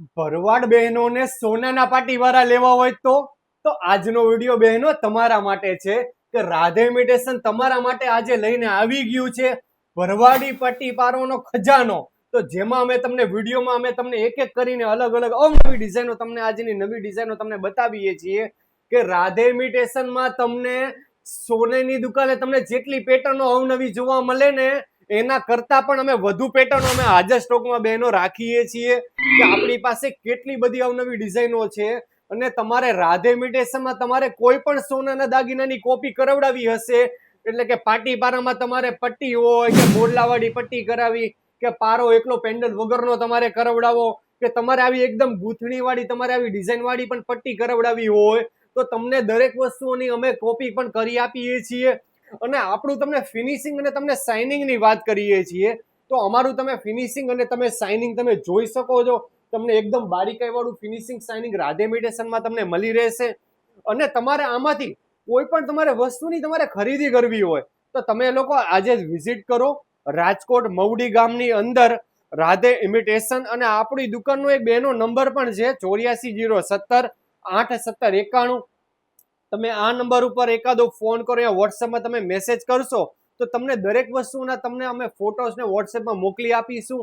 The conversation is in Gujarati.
ભરવાડ બહેનોને સોનાના પાટીવાળા લેવા હોય તો? તો આજનો વીડિયો બહેનો તમારા માટે છે કે રાધે ઇમિટેશન તમારા માટે આજે લઈને આવી ગયું છે ભરવાડી પટ્ટી પારોનો ખજાનો. તો જેમાં અમે તમને વિડીયોમાં અમે તમને એક એક કરીને અલગ અલગ અવનવી ડિઝાઇનો તમને આજની નવી ડિઝાઇનો તમને બતાવીએ છીએ કે રાધે ઇમિટેશનમાં તમને સોનેની દુકાને તમને જેટલી પેટર્નો અવનવી જોવા મળે ને એના કરતા પણ અમે વધુ પેટર્નો અમે હાજર સ્ટોકમાં બહેનો રાખીએ છીએ કે આપણી પાસે કેટલી બધી અવનવી ડિઝાઇનો છે અને તમારે રાધે મિટેશનમાં તમારે કોઈ પણ સોનાના દાગીનાની કોપી કરાવડાવી હશે, એટલે કે પાટી પારામાં તમારે પટ્ટી હોય કે બોરલાવાળી પટ્ટી કરાવી, કે પારો એકલો પેન્ડલ વગરનો તમારે કરાવડાવો, કે તમારે આવી એકદમ ગૂંથણીવાળી, તમારે આવી ડિઝાઇનવાળી પણ પટ્ટી કરાવડાવી હોય, તો તમને દરેક વસ્તુઓની અમે કોપી પણ કરી આપીએ છીએ. અને આપણું તમને ફિનિશિંગ અને તમને શાઇનિંગની વાત કરીએ છીએ, તો અમારું તમે ફિનિશિંગ અને તમે શાઇનિંગ તમે જોઈ શકો છો. તમને એકદમ બારીકાઈવાળું ફિનિશિંગ શાઇનિંગ રાધે મેડિટેશનમાં તમને મળી રહેશે. અને તમારે આમાંથી કોઈ પણ તમારે વસ્તુની તમારે ખરીદી કરવી હોય, તો તમે લોકો આજે જ વિઝિટ કરો રાજકોટ મવડી ગામની અંદર રાધે ઇમિટેશન અને આપણી દુકાનનો એક બેનો નંબર પણ છે ચોર્યાસી જીરો સત્તર, આઠ સત્તર એકાણું. તમે આ નંબર ઉપર એકાદો ફોન કરો યા વોટ્સએપમાં તમે મેસેજ કરશો, તો તમને દરેક વસ્તુના તમને અમે ફોટોસ ને વોટ્સએપમાં મોકલી આપીશું.